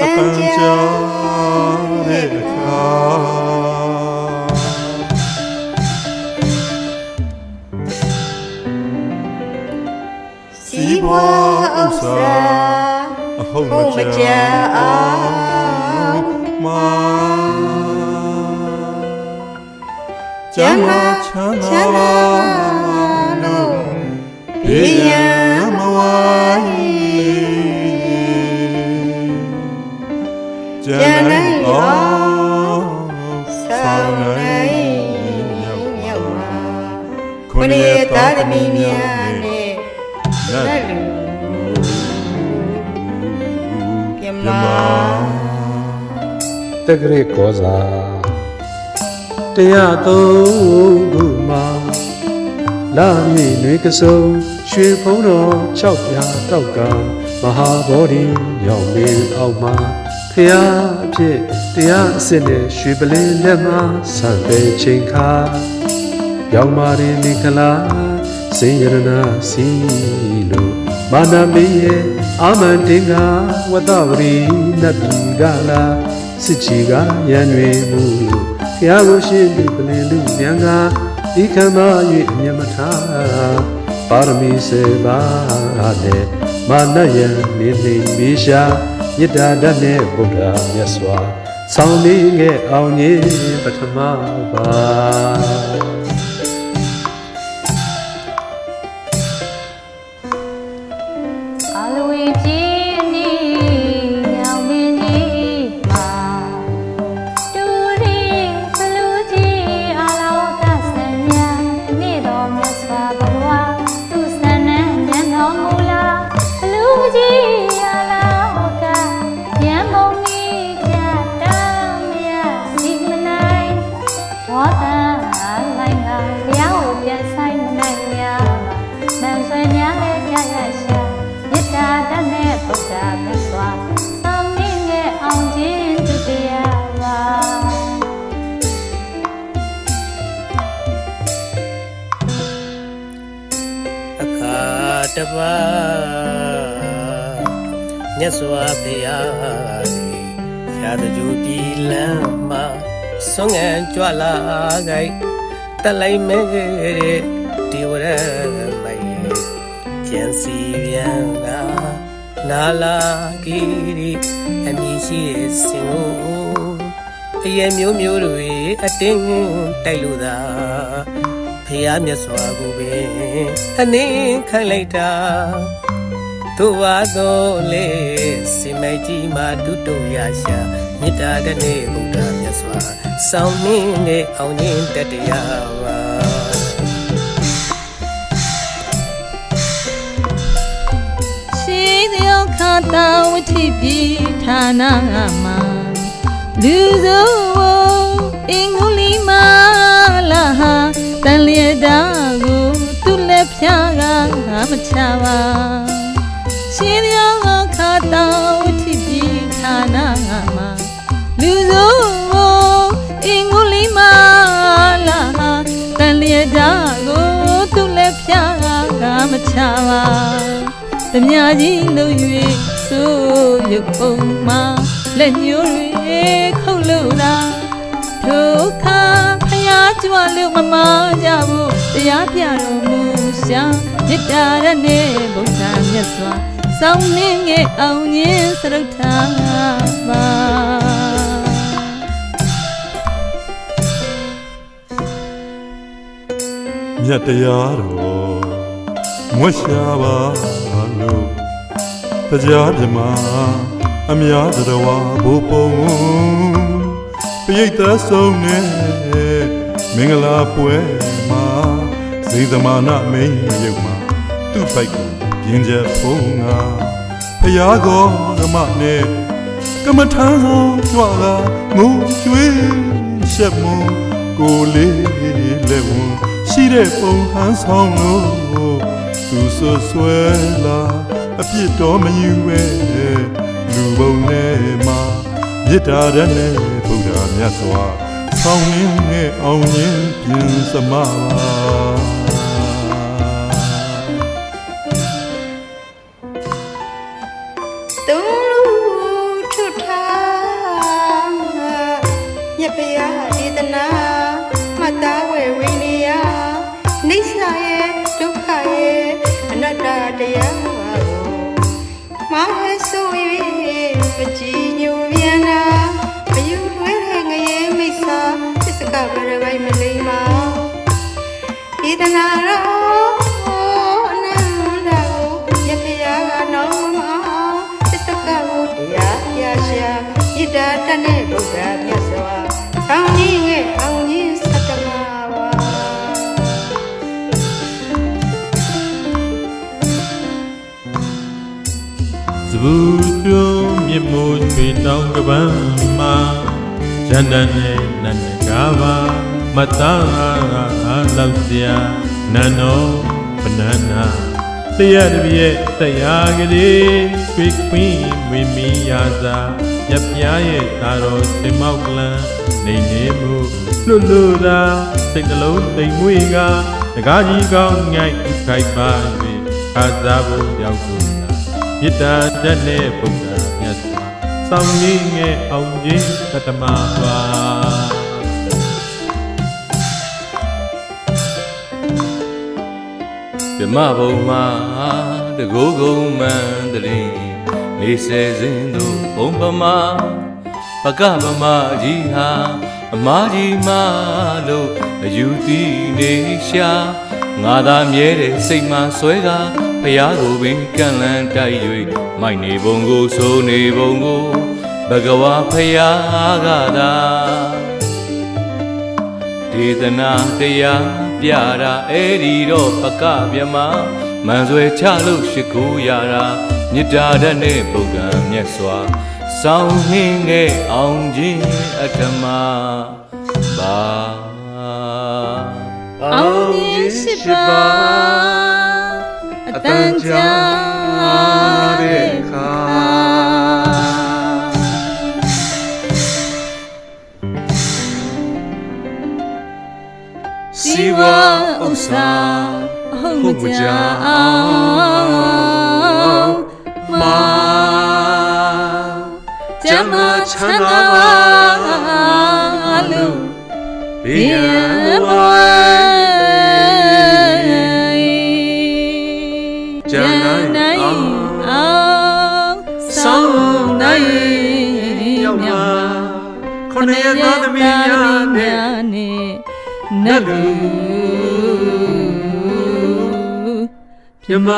အတန်ကြာတဲ့အခါစီးပွားဥစ္စာအဟုတ်မကြအောင်မာကျမ်း ဆောင်နိုင်ရောက်မှာခုနှစ်ရက်သားသမီးများနဲ့လက်လူပြမတက္ကရေကောစာတရားသုံးခုမှာလာမီနွေကစုံရွှေဖုံးတော်၆ပြားတောက်ကမဟာဗောဓိရောက်မင်းအောက်မှာ ဖျားအဖြစ်တရားအစစ်နဲ့ရွှေပလင်းလက်မှာဆံပေချိန်ခါပြောင်းမာရင်မိခလာစိင်ရဏစီလိုမာနမေရဲ့အာမန်တင်ကဝတ္တဝရီနတ်ပြည်ကလာစစ်ချီကရန်တွေမူလို့ဖျားကိုရှင်းပြီးပလင်လူမြန်ကဒီခံမ၍အမျက်မထားပါရမီစေပါနဲ့မာနယံနေနေမီရှာ မေတ္တာဓာတ်နဲ့ဗုဒ္ဓမြတ်စွာဆောင်းလေးငယ်အောင်ကြီးပထမပါ ဘောတာလိုက်ငါလျှောက်ပြန်ဆိုင်မနိုင်များမန်ဆွေများလည်းကြရရှာမေတ္တာတတ်နဲ့ဗုဒ္ဓမြတ်စွာသောင်းနေငယ်အောင်ခြင်းသူတရားပါအခါတပါမြတ်စွာဘုရားသည်ရာဇဂျူပြည်လမ်းမှာ ဆွမ်းငန်ကြွလာကြိုက်တလိုက်မဲတဲ့ဒီဝရမိုင်ကျန်စီပြန်ကနာလာကီရီအမည်ရှိတဲ့စင်ကိုအရဲ့မျိုးမျိုးတွေအတင်းတိုက်လို့သာဖះမြတ်စွာကိုပင်အနေခိုင်းလိုက်တာတို့ပါတော့လေစင်မိုက်ကြီးမှာတုတုရရှာမေတ္တာတနေ့ဘုရားမြတ် စွာစောင်းနှင်းနဲ့အောင်ရင်တတရားပါရှိသောခါတာဝိထိပိဌာနမှာလူစုံအင်္ဂုလိမာလာဟာတန်လျက်တာကိုသူ့လက်ဖြာကမချပါရှိသောခါတာဝိထိပိဌာနမှာလူစုံ အင်္ဂုလိမာလာဟာတန်လျက်တာကိုသူ့လက်ဖြာကမချပါတမြကြီးလို့၍ဆိုရုပ်ပုံမှာလက်ညှိုးတွေခုတ်လို့လားဒုက္ခဖယားကြွလို့မမကြဘူးတရားပြတော်မူရှာမေတ္တာရနဲ့ဘုရားမြတ်စွာစောင်းနှင်းငယ်အောင်ခြင်းစရုပ်ထားပါ မြတ်တရားတော်မွတ်ရှာပါလို့တရားဓမ္မအများတော်ဘိုးပုံပိဋကဆုံးနဲ့မင်္ဂလာပွဲမှာစိတ်သမနာမင်းရုပ်မှာသူ့ပိုက်ကိုပြင်းချက်ဖုံးငါဖယားကောဓမ္မနဲ့ကမ္မထမ်းဆောင်ကြွလာငိုကြွေးရှက်မွန်ကိုလေးလက်ဝန် ရှိတဲ့ပုံဟန်ဆောင်လို့သူဆွဆွဲလာအပြစ်တော်မယူပဲလူပုံနဲ့မှာမေတ္တာရနဲ့ဗုဒ္ဓမြတ်စွာဆောင်ရင်းနဲ့အောင်ရင်းပြင်စမပါတုံးလူထွတ်ထားမြက်ပြား ည်ညိုပြန်တာအယူလွဲတဲ့ငရေမိတ်စာသစ္စကဘရပိုင်မလိမ္မာဤတနာရောအနန္တကိုယခရာကနောင်မအောင်သစ္စကကိုတရားရရှာဣဒ္ဓတနဲ့ဗုဒ္ဓမြတ်စွာဆောင်းကြီးငယ်အောင်ကြီးစတ္တမဝါစဘူးကျွန်း မြစ်မိုးချွေတောင်ကပန်းမှာဇန္တန်နဲ့နတ်နဂါပါမတန်းအားလောက်စရာနန္နောပနန္နာတရားတပြည့်တရားကလေးခွေခွင်းဝိမီယာသာရပြားရဲ့သာတော်စင်မောက်ကလန်နေနေမှုလွတ်လွတ်သာစိတ်နှလုံးသိမ်မွေးကတကားကြီးကောင်းငိုက်ခိုက်ပါ၍ခါစားဖို့ရောက်ကု န်တာမေတ္တာတတ်တဲ့ဘုရားမြတ်စွာစောင့်ရင်းငယ်အောင်ခြင်းတတမပါမြမဘုံမှာတကိုးကုံမှန်တရင်နေဆဲစဉ်သို့ဘုံပမာပကပမကြီးဟာအမားကြီးမလို့အယူတီနေရှာ ငါသာမြဲတဲ့စိတ်မှဆွဲကဖျားကိုပင်ကန့်လန့်တိုက်၍မိုက်နေဘုံကိုဆိုနေဘုံကိုဘဂဝါဖျားကသာဒေသနာတရားပြတာအဲ့ဒီတော့ပကမြမမန်ဆွဲချလို့ရှိခိုးရတာမြစ်တာဓာတ်နဲ့ပုဂ္ဂံမြတ်စွာစောင်းနှင်းငယ်အောင်ခြင်းအထမပါအောင် ကြီးရှိပါအတန်ကြာတဲ့ခါစီဝါဥစ္စာအဟုတ်မကြာအောင် ရသားသမီးများနဲ့နဲ့နတ်လူမြမ